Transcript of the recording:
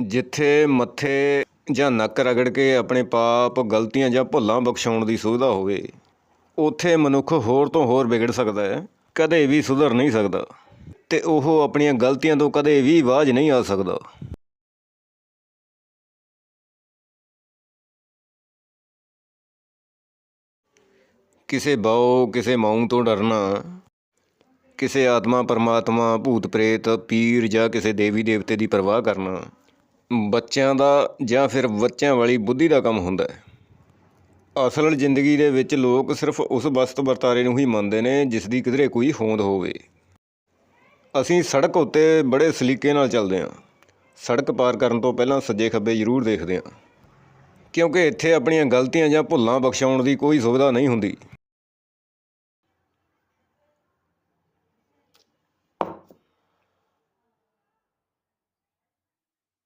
ਜਿੱਥੇ ਮੱਥੇ ਜਾਂ ਨੱਕ ਰਗੜ ਕੇ ਆਪਣੇ ਪਾਪ, ਗਲਤੀਆਂ ਜਾਂ ਭੁੱਲਾਂ ਬਖਸ਼ਾਉਣ ਦੀ ਸੁਵਿਧਾ ਹੋਵੇ, ਉੱਥੇ ਮਨੁੱਖ ਹੋਰ ਤੋਂ ਹੋਰ ਵਿਗੜ ਸਕਦਾ ਹੈ, ਕਦੇ ਵੀ ਸੁਧਰ ਨਹੀਂ ਸਕਦਾ ਤੇ ਉਹ ਆਪਣੀਆਂ ਗਲਤੀਆਂ ਤੋਂ ਕਦੇ ਵੀ ਬਾਜ ਨਹੀਂ ਆ ਸਕਦਾ। ਕਿਸੇ ਬਾਉ, ਕਿਸੇ ਮਾਊ ਤੋਂ ਡਰਨਾ, ਕਿਸੇ ਆਤਮਾ ਪਰਮਾਤਮਾ ਭੂਤ ਪ੍ਰੇਤ, ਪੀਰ ਜਾਂ ਕਿਸੇ ਦੇਵੀ ਦੇਵਤੇ ਦੀ ਪਰਵਾਹ ਕਰਨਾ ਬੱਚਿਆਂ ਦਾ ਜਾਂ ਫਿਰ ਬੱਚਿਆਂ ਵਾਲੀ ਬੁੱਧੀ ਦਾ ਕੰਮ ਹੁੰਦਾ ਹੈ। ਅਸਲ ਜ਼ਿੰਦਗੀ ਦੇ ਵਿੱਚ ਲੋਕ ਸਿਰਫ ਉਸ ਵਸਤ ਵਰਤਾਰੇ ਨੂੰ ਹੀ ਮੰਨਦੇ ਨੇ ਜਿਸ ਦੀ ਕਿਧਰੇ ਕੋਈ ਹੋਂਦ ਹੋਵੇ। ਅਸੀਂ ਸੜਕ ਉੱਤੇ ਬੜੇ ਸਲੀਕੇ ਨਾਲ ਚੱਲਦੇ ਹਾਂ। ਸੜਕ ਪਾਰ ਕਰਨ ਤੋਂ ਪਹਿਲਾਂ ਸੱਜੇ ਖੱਬੇ ਜ਼ਰੂਰ ਦੇਖਦੇ ਹਾਂ। ਕਿਉਂਕਿ ਇੱਥੇ ਆਪਣੀਆਂ ਗਲਤੀਆਂ ਜਾਂ ਭੁੱਲਾਂ ਬਖਸ਼ਾਉਣ ਦੀ ਕੋਈ ਸੁਵਿਧਾ ਨਹੀਂ ਹੁੰਦੀ।